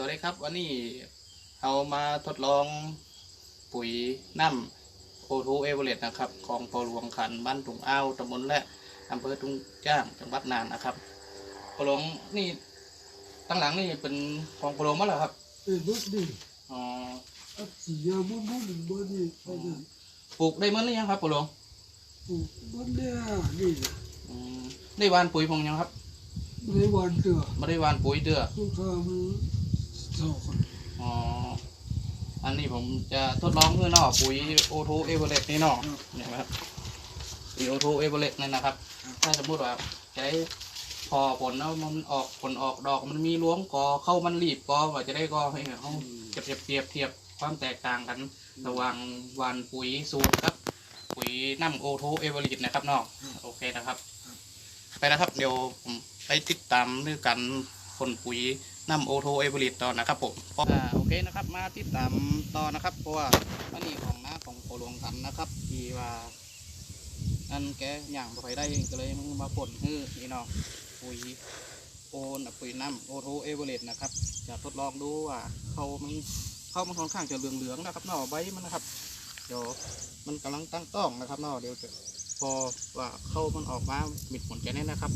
สวัสดีครับ วันนี้เอามาทดลองปุ๋ยน้ำโอทูเอเวอเรสนะครับของปอหลวงขันบ้านตุงอ้าวตำบลและอำเภอตุงจ้างจังหวัดน่านนะครับปอหลวงนี่ตั้งหลังนี่เป็นของปอหลวงมั้งเหรอครับเอ้ยรถนี่อ๋ออัดสียามุ่นมุ่นหนึ่งบ้านนี่ไปนี่ปลูกได้เมื่อหรือยังครับปอหลวงปลูกบ้านเนี่ยนี่อืมได้หวานปุ๋ยพงยังครับในวันเดือไม่ได้หวานปุ๋ยเด้อลูกค้ามือ สองคนอ๋อ อันนี้ผมจะทดลองเพื่อนอกปุ๋ยโอทูเอเวอเรสนี่นอกเนี่ยครับอีโอทูเอเวอเรสนี่นะครับ ถ้าสมมติว่าจะได้พอผลแล้วมันออกผลออกดอกมันมีล้วงกอเข้ามันรีบกอว่าจะได้กอให้เขาจะเปรียบเทียบเทียบความแตกต่างกันระหว่างวานปุ๋ยสูตรครับ ปุ๋ยน้ำโอทูเอเวอเรสนะครับนอกโอเคนะครับ ไปนะครับ เดี๋ยวผมไปติดตามเรื่องการผลปุ๋ย น้ำโอโทเอเวอเรสต่อนะครับผมอ่าโอเคนะครับมาติดตามต่อนะครับเพราะว่าอันนี้ของน้าของโปรหลงกันนะครับที่ว่าอันแกอย่างไปได้ก็เลยมึงมาผลฮื้อนี่เนาะปุ๋ยโอนปุ๋ยน้ำโอโทเอเวอเรสนะครับจะทดลองดูว่าเขามันเข้ามันค่อนข้างจะเหลืองๆนะครับเนาะใบมันนะครับ เดี๋ยวมันกำลังตั้งต้องนะครับเนาะเดี๋ยวพอว่าเข้ามันออกมามิดผลแกแน่นะครับ